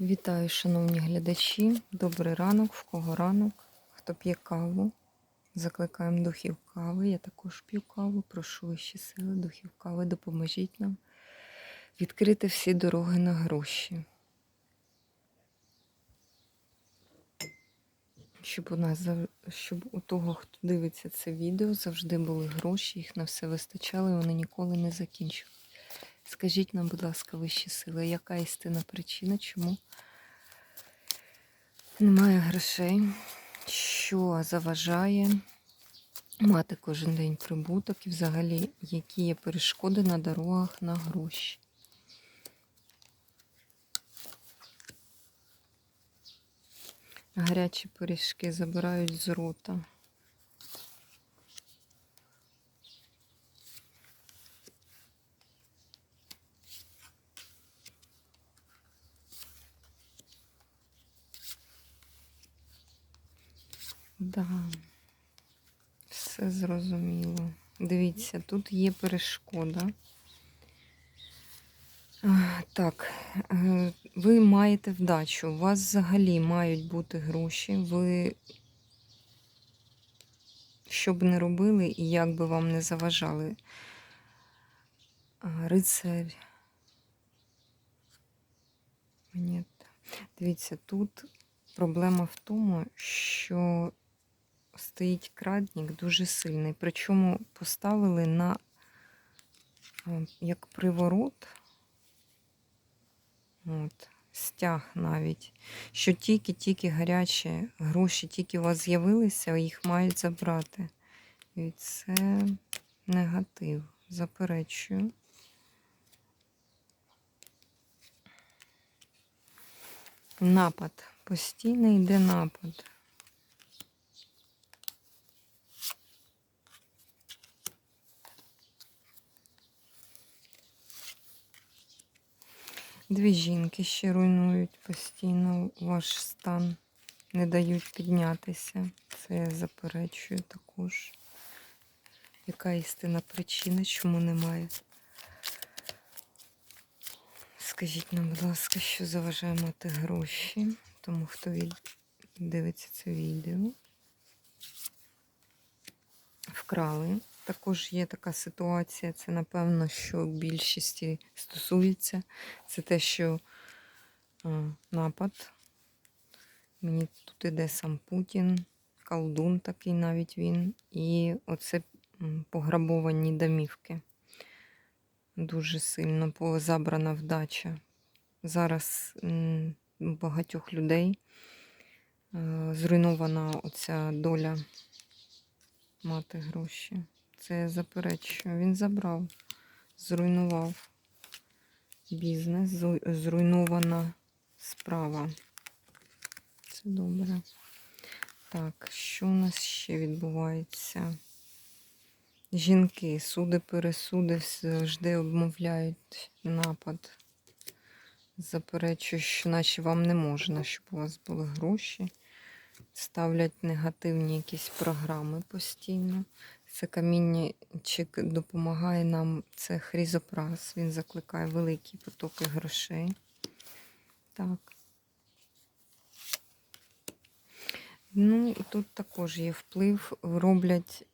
Вітаю, шановні глядачі. Добрий ранок, в кого ранок, хто п'є каву. Закликаємо духів кави. Я також п'ю каву. Прошу вищі сили, духів кави, допоможіть нам відкрити всі дороги на гроші. Щоб у нас щоб у того, хто дивиться це відео, завжди були гроші, їх на все вистачало, і вони ніколи не закінчили. Скажіть нам, будь ласка, вищі сили, яка істинна причина, чому немає грошей, що заважає мати кожен день прибуток і взагалі, які є перешкоди на дорогах на гроші. Гарячі пиріжки забирають з рота. Да, все зрозуміло. Дивіться, тут є перешкода. Так, е, ви маєте вдачу. У вас взагалі мають бути гроші. Ви, що б не робили і як би вам не заважали. Рицарь. Монета. Дивіться, тут проблема в тому, що стоїть крадник дуже сильний. Причому поставили на е, як приворот, от, стяг навіть, що тільки-тільки гарячі гроші, тільки у вас з'явилися, їх мають забрати. І це негатив. Заперечую. Напад. Постійно йде напад. Дві жінки ще руйнують постійно ваш стан, не дають піднятися. Це я заперечую також. Яка істинна причина, чому немає? Скажіть нам, будь ласка, що заважає мати гроші, тому хто дивиться це відео. Вкрали. Також є така ситуація, це напевно, що більшості стосується. Це те, що а, напад. Мені тут іде сам Путін, колдун такий навіть він. І оце пограбовані домівки. Дуже сильно позабрана вдача. Зараз багатьох людей е, зруйнована оця доля мати гроші. Це я заперечую. Він забрав, зруйнував бізнес, зруйнована справа. Це добре. Так, що у нас ще відбувається? Жінки, суди, пересуди завжди обмовляють напад. Заперечую, що наче вам не можна, щоб у вас були гроші. Ставлять негативні якісь програми постійно. Це камінчик допомагає нам, це хрізопрас. Він закликає великі потоки грошей. Так. Ну, і тут також є вплив, роблять,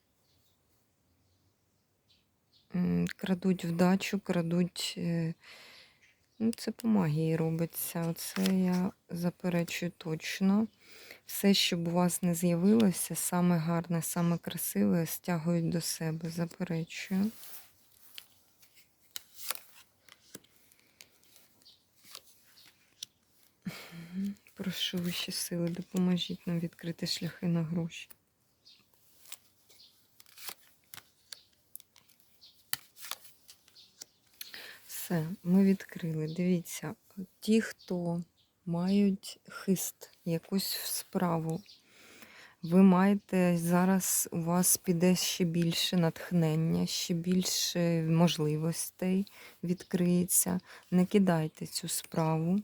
крадуть вдачу, крадуть. Ну, це по магії робиться. Оце я заперечую точно. Все, щоб у вас не з'явилося, саме гарне, саме красиве, стягують до себе. Заперечую. Прошу вищі сили, допоможіть нам відкрити шляхи на гроші. Все, ми відкрили. Дивіться, ті, хто мають хист, якусь справу, ви маєте зараз у вас піде ще більше натхнення, ще більше можливостей відкриється. Не кидайте цю справу,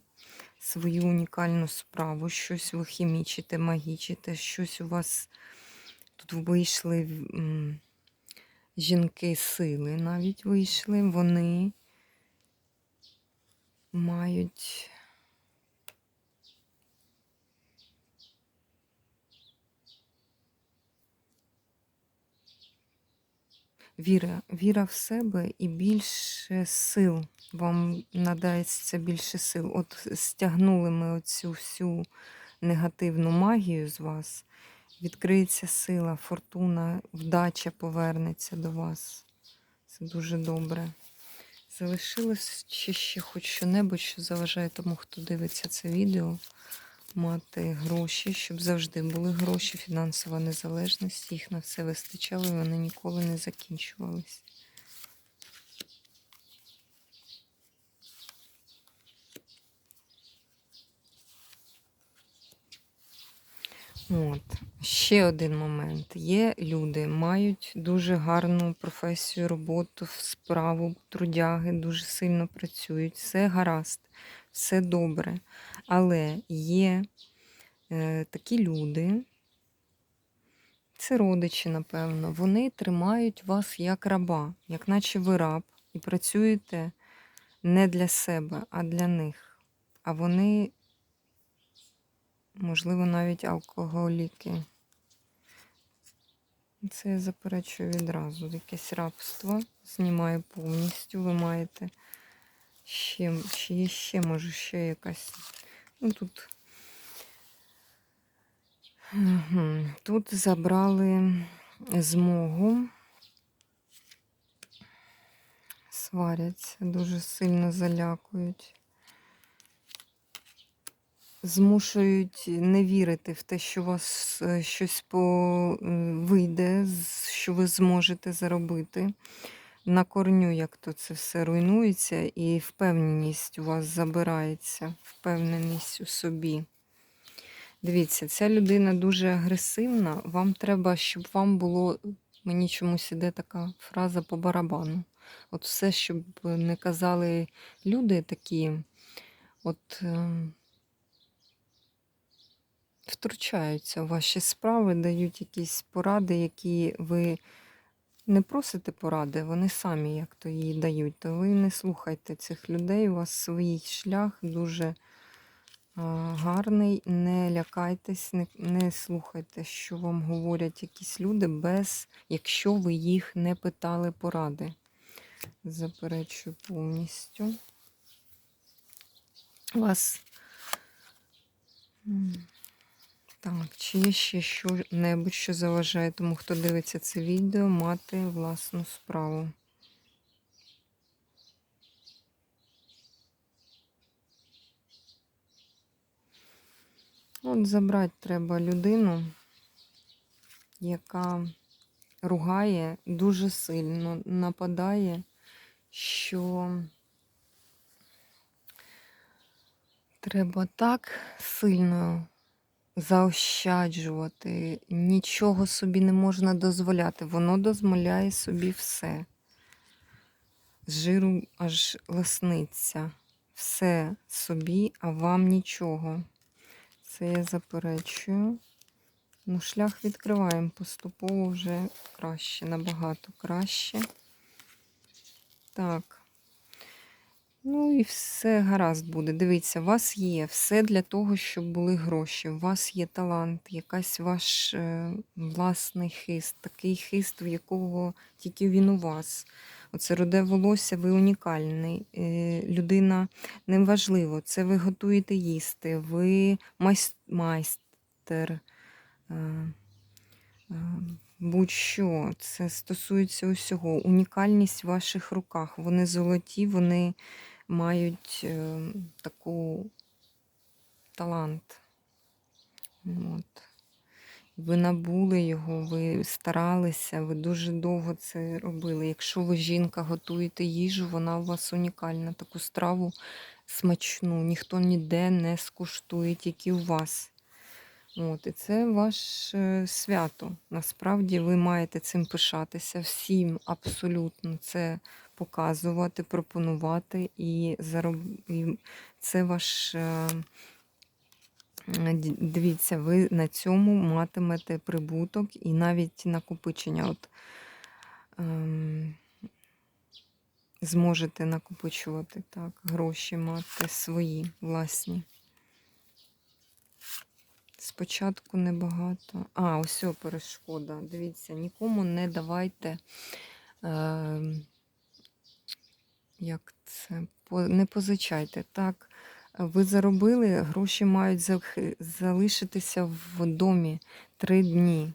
свою унікальну справу, щось ви хімічите, магічите, щось у вас тут вийшли жінки сили, навіть вийшли, вони мають. Віра, віра в себе і більше сил. Вам надається більше сил. От стягнули ми оцю всю негативну магію з вас. Відкриється сила, фортуна, вдача повернеться до вас. Це дуже добре. Залишилось чи ще хоч що-небудь, що заважає тому, хто дивиться це відео, мати гроші, щоб завжди були гроші, фінансова незалежність, їх на все вистачало і вони ніколи не закінчувались. От. Ще один момент. Є люди, мають дуже гарну професію, роботу, справу, трудяги, дуже сильно працюють. Все гаразд, все добре. Але є е, такі люди, це родичі, напевно, вони тримають вас як раба, як наче ви раб, і працюєте не для себе, а для них. А вони можливо, навіть алкоголіки. Це я заперечую відразу. Якесь рабство знімаю повністю. Ви маєте ще, є ще, може, ще якась. Ну тут. Тут забрали змогу. Сваряться, дуже сильно залякують змушують не вірити в те, що у вас е, щось по... вийде, що ви зможете заробити. На корню, як то це все руйнується, і впевненість у вас забирається, впевненість у собі. Дивіться, ця людина дуже агресивна. Вам треба, щоб вам було, мені чомусь іде така фраза по барабану. От все, щоб не казали люди такі, от. Втручаються в ваші справи, дають якісь поради, які ви не просите поради, вони самі як то її дають. То ви не слухайте цих людей, у вас свій шлях дуже гарний. Не лякайтесь, не, не слухайте, що вам говорять якісь люди, без, якщо ви їх не питали поради. Заперечую повністю. У вас. Так, чи є ще що-небудь, що заважає тому, хто дивиться це відео, мати власну справу? От забрати треба людину, яка ругає дуже сильно, нападає, що треба так сильно заощаджувати, нічого собі не можна дозволяти. Воно дозволяє собі все. З жиру аж лисниця. Все собі, а вам нічого. Це я заперечую. Ну, шлях відкриваємо поступово вже краще, набагато краще. Так. Ну і все гаразд буде. Дивіться, у вас є все для того, щоб були гроші. У вас є талант, якась ваш е, власний хист, такий хист, в якого тільки він у вас. Оце руде волосся, ви унікальний. Е, людина неважливо, це ви готуєте їсти, ви майс- майстер. Е, е, Будь-що, це стосується усього. Унікальність в ваших руках. Вони золоті, вони мають е, таку талант. От. Ви набули його, ви старалися, ви дуже довго це робили. Якщо ви жінка готуєте їжу, вона у вас унікальна. Таку страву смачну, ніхто ніде не скуштує, тільки у вас. От, і це ваше свято. Насправді ви маєте цим пишатися всім абсолютно це показувати, пропонувати, і, зароб... і це ваш. е, Дивіться, ви на цьому матимете прибуток і навіть накопичення. От, ем, зможете накопичувати так, гроші мати свої власні. Спочатку небагато. А, ось перешкода. Дивіться, нікому не давайте Е, як це? Не позичайте. Так, ви заробили, гроші мають залишитися в домі три дні.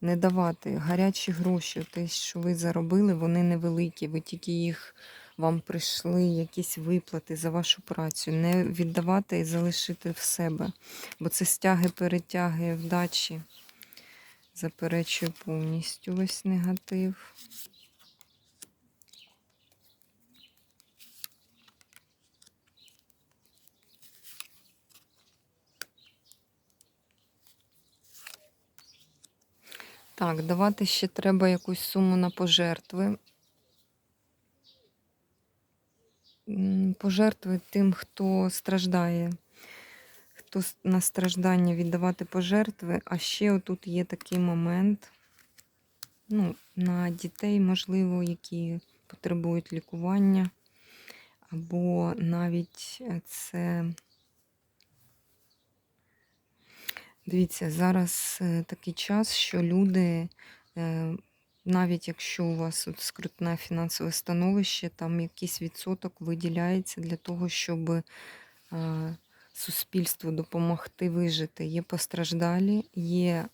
Не давати гарячі гроші, те, що ви заробили, вони невеликі. Ви тільки їх вам прийшли якісь виплати за вашу працю. Не віддавати і залишити в себе. Бо це стяги, перетяги вдачі. Заперечую повністю весь негатив. Так, давати ще треба якусь суму на пожертви. Пожертви тим, хто страждає, хто на страждання віддавати пожертви. А ще отут є такий момент. Ну, на дітей, можливо, які потребують лікування, або навіть е, це. Дивіться, зараз е, такий час, що люди, е, навіть якщо у вас от скрутне фінансове становище, там якийсь відсоток виділяється для того, щоб е, суспільству допомогти вижити. Є постраждалі, є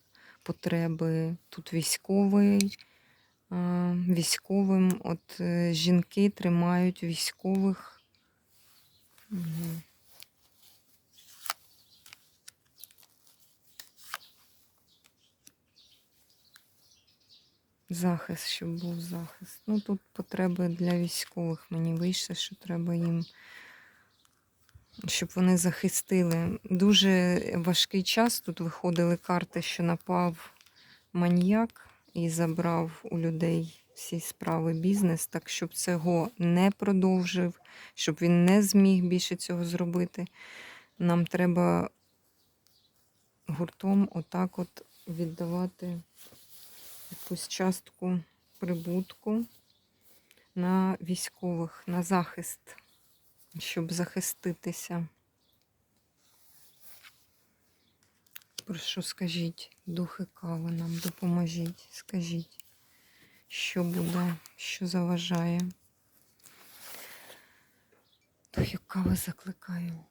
потреби тут військовий, військовим. От жінки тримають військових. Мгм. Захист, щоб був захист. Ну, тут потреби для військових мені вийшло, що треба їм, щоб вони захистили. Дуже важкий час. Тут виходили карти, що напав маніяк і забрав у людей всі справи бізнес, так щоб цього не продовжив, щоб він не зміг більше цього зробити. Нам треба гуртом отак от віддавати якусь частку прибутку на військових, на захист, щоб захиститися. Прошу, скажіть, духи кави нам допоможіть, скажіть, що буде, що заважає. Духи кави закликаю.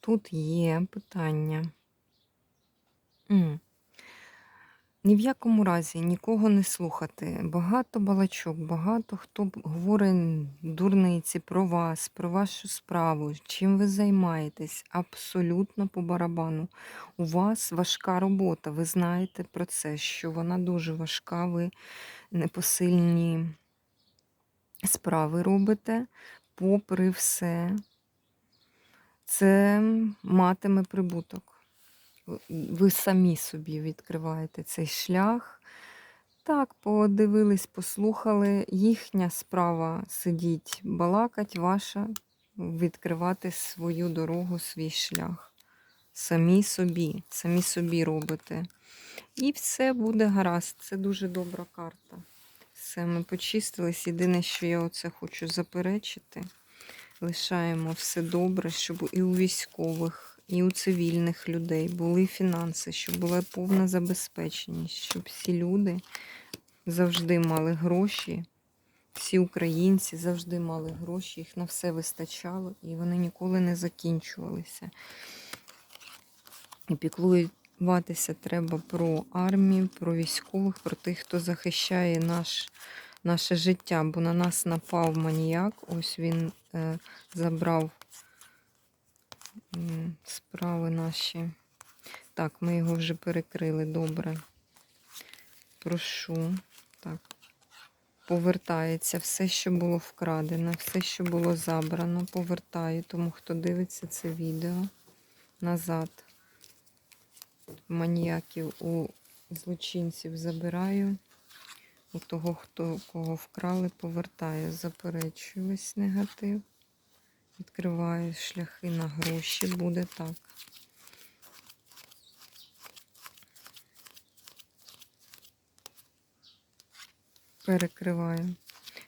Тут є питання. М. Ні в якому разі нікого не слухати. Багато балачок, багато хто говорить дурниці про вас, про вашу справу, чим ви займаєтесь. Абсолютно по барабану. У вас важка робота. Ви знаєте про це, що вона дуже важка, ви непосильні справи робите, попри все це матиме прибуток. Ви самі собі відкриваєте цей шлях. Так, подивились, послухали. Їхня справа сидіть, балакать, ваша відкривати свою дорогу, свій шлях. Самі собі, самі собі робите. І все буде гаразд. Це дуже добра карта. Все, ми почистились. Єдине, що я оце хочу заперечити. Лишаємо все добре, щоб і у військових, і у цивільних людей були фінанси, щоб була повна забезпеченість, щоб всі люди завжди мали гроші, всі українці завжди мали гроші, їх на все вистачало, і вони ніколи не закінчувалися. І піклуватися треба про армію, про військових, про тих, хто захищає наш наше життя, бо на нас напав маніяк. Ось він е, забрав справи наші. Так, ми його вже перекрили добре. Прошу. Так. Повертається все, що було вкрадено, все, що було забрано, повертаю. Тому хто дивиться це відео назад. Маніяків у злочинців забираю. У того, хто кого вкрали, повертаю, заперечую весь негатив. Відкриваю шляхи на гроші, буде так. Перекриваю.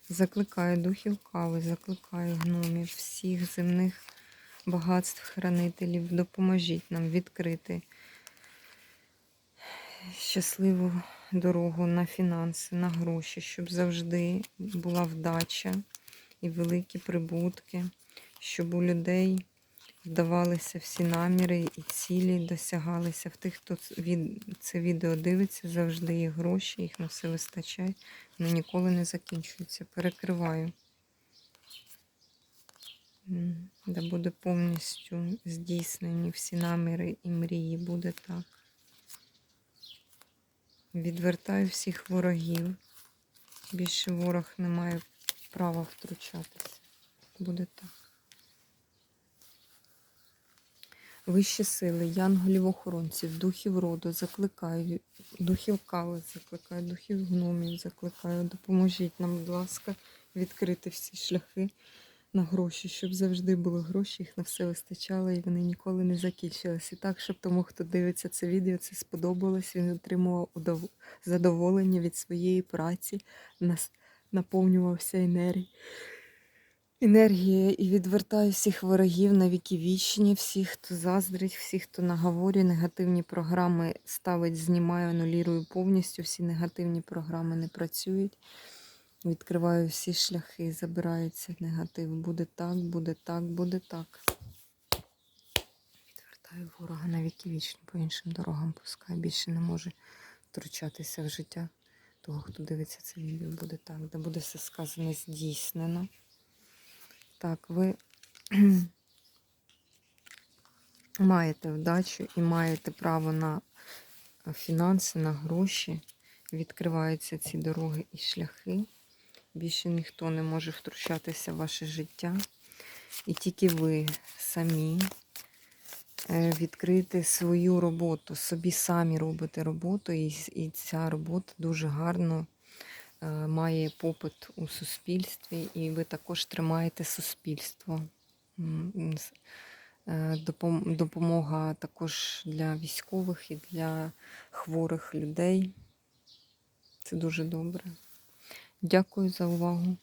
Закликаю духів кави, закликаю гномів, всіх земних багатств, хранителів. Допоможіть нам відкрити щасливу дорогу на фінанси, на гроші, щоб завжди була вдача і великі прибутки, щоб у людей вдавалися всі наміри і цілі досягалися. В тих, хто це відео дивиться, завжди є гроші, їх на все вистачає, вони ніколи не закінчуються. Перекриваю. Да буде повністю здійснені всі наміри і мрії, буде так. Відвертаю всіх ворогів. Більше ворог не має права втручатися. Буде так. Вищі сили, янголів-охоронців, духів роду, закликаю, духів кали, закликаю, духів гномів, закликаю. Допоможіть нам, будь ласка, відкрити всі шляхи на гроші, щоб завжди були гроші, їх на все вистачало і вони ніколи не закінчилися. І так, щоб тому, хто дивиться це відео, це сподобалось, він отримував удов- задоволення від своєї праці, нас наповнювався енергією. І відвертаю всіх ворогів на віки вічні, всіх, хто заздрить, всіх, хто наговорює, негативні програми ставить, знімаю, анулірую повністю. Всі негативні програми не працюють. Відкриваю всі шляхи, забирається негатив. Буде так, буде так, буде так. Відвертаю ворога на віки вічні, по іншим дорогам пускай. Більше не може втручатися в життя того, хто дивиться це відео. Буде так, де буде все сказане здійснено. Так, ви маєте вдачу і маєте право на фінанси, на гроші. Відкриваються ці дороги і шляхи. Більше ніхто не може втручатися в ваше життя. І тільки ви самі е, відкрите свою роботу, собі самі робите роботу, і, і ця робота дуже гарно е, має попит у суспільстві, і ви також тримаєте суспільство. Е, допом- Допомога також для військових і для хворих людей. Це дуже добре. Дякую за увагу.